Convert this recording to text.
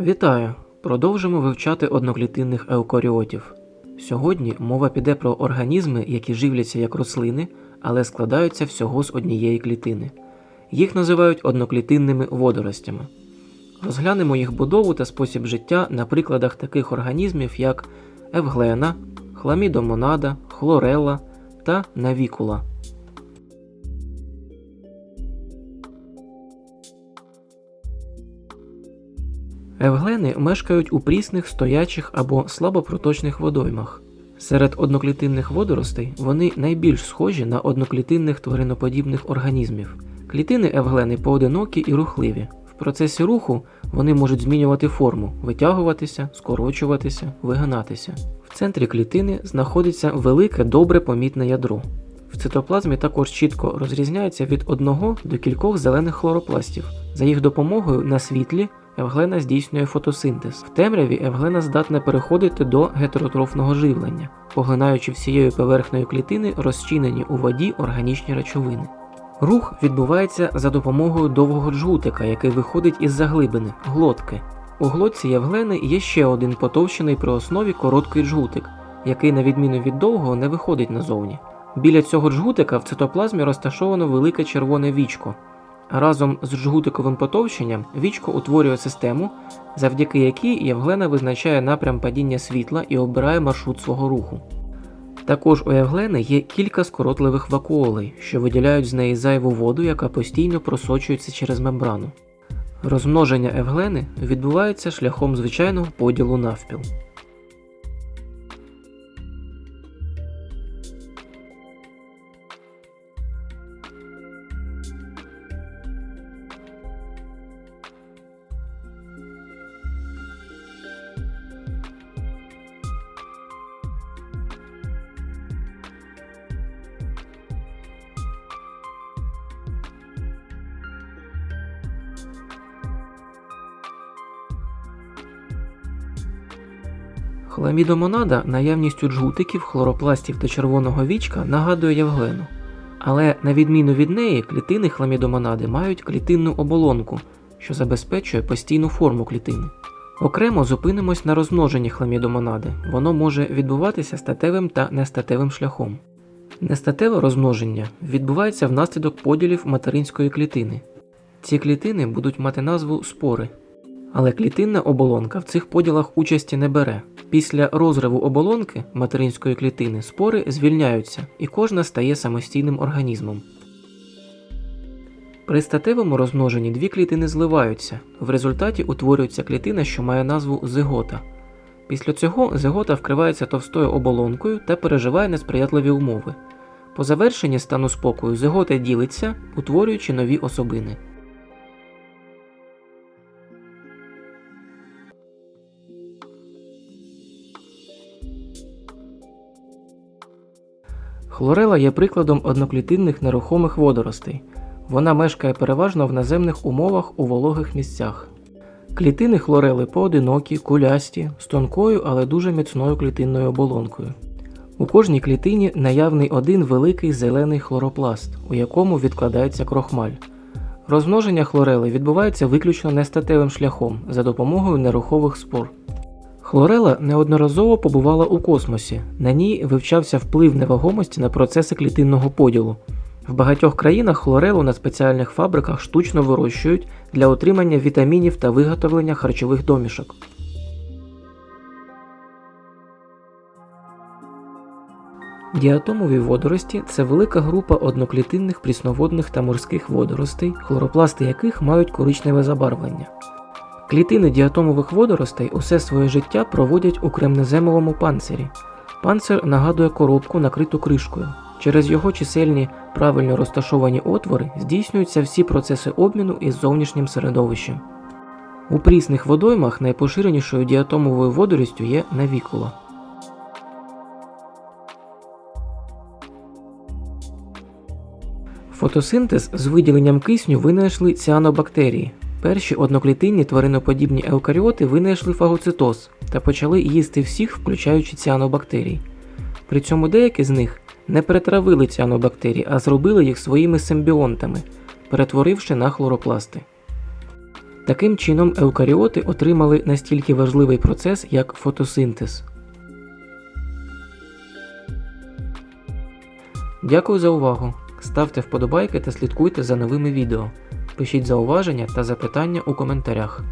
Вітаю! Продовжимо вивчати одноклітинних еукаріотів. Сьогодні мова піде про організми, які живляться як рослини, але складаються всього з однієї клітини. Їх називають одноклітинними водоростями. Розглянемо їх будову та спосіб життя на прикладах таких організмів, як евглена, хламідомонада, хлорела та навікула. Евглени мешкають у прісних, стоячих або слабопроточних водоймах. Серед одноклітинних водоростей вони найбільш схожі на одноклітинних твариноподібних організмів. Клітини евглени поодинокі і рухливі. В процесі руху вони можуть змінювати форму, витягуватися, скорочуватися, вигинатися. В центрі клітини знаходиться велике добре помітне ядро. В цитоплазмі також чітко розрізняється від одного до кількох зелених хлоропластів. За їх допомогою на світлі Евглена здійснює фотосинтез. В темряві Евглена здатна переходити до гетеротрофного живлення, поглинаючи всією поверхнею клітини розчинені у воді органічні речовини. Рух відбувається за допомогою довгого джгутика, який виходить із заглибини глотки. У глотці Євглени є ще один потовщений при основі короткий джгутик, який, на відміну від довгого, не виходить назовні. Біля цього джгутика в цитоплазмі розташовано велике червоне вічко, Разом з жгутиковим потовщенням вічко утворює систему, завдяки якій Євглена визначає напрям падіння світла і обирає маршрут свого руху. Також у Євглени є кілька скоротливих вакуолей, що виділяють з неї зайву воду, яка постійно просочується через мембрану. Розмноження Евглени відбувається шляхом звичайного поділу навпіл. Хламідомонада наявністю джгутиків, хлоропластів та червоного вічка нагадує Євглену. Але на відміну від неї, клітини хламідомонади мають клітинну оболонку, що забезпечує постійну форму клітини. Окремо зупинимось на розмноженні хламідомонади. Воно може відбуватися статевим та нестатевим шляхом. Нестатеве розмноження відбувається внаслідок поділів материнської клітини. Ці клітини будуть мати назву спори. Але клітинна оболонка в цих поділах участі не бере. Після розриву оболонки материнської клітини спори звільняються і кожна стає самостійним організмом. При статевому розмноженні дві клітини зливаються, в результаті утворюється клітина, що має назву зигота. Після цього зигота вкривається товстою оболонкою та переживає несприятливі умови. По завершенні стану спокою зигота ділиться, утворюючи нові особини. Хлорела є прикладом одноклітинних нерухомих водоростей. Вона мешкає переважно в наземних умовах у вологих місцях. Клітини хлорели поодинокі, кулясті, з тонкою, але дуже міцною клітинною оболонкою. У кожній клітині наявний один великий зелений хлоропласт, у якому відкладається крохмаль. Розмноження хлорели відбувається виключно нестатевим шляхом за допомогою нерухових спор. Хлорела неодноразово побувала у космосі. На ній вивчався вплив невагомості на процеси клітинного поділу. В багатьох країнах хлорелу на спеціальних фабриках штучно вирощують для отримання вітамінів та виготовлення харчових домішок. Діатомові водорості це велика група одноклітинних прісноводних та морських водоростей, хлоропласти яких мають коричневе забарвлення. Клітини діатомових водоростей усе своє життя проводять у кремнеземовому панцирі. Панцир нагадує коробку, накриту кришкою. Через його чисельні правильно розташовані отвори здійснюються всі процеси обміну із зовнішнім середовищем. У прісних водоймах найпоширенішою діатомовою водорістю є навікула. Фотосинтез з виділенням кисню винайшли ціанобактерії. Перші одноклітинні твариноподібні еукаріоти винайшли фагоцитоз та почали їсти всіх, включаючи ціанобактерій. При цьому деякі з них не перетравили ціанобактерій, а зробили їх своїми симбіонтами, перетворивши на хлоропласти. Таким чином, еукаріоти отримали настільки важливий процес, як фотосинтез. Дякую за увагу. Ставте вподобайки та слідкуйте за новими відео. Пишіть зауваження та запитання у коментарях.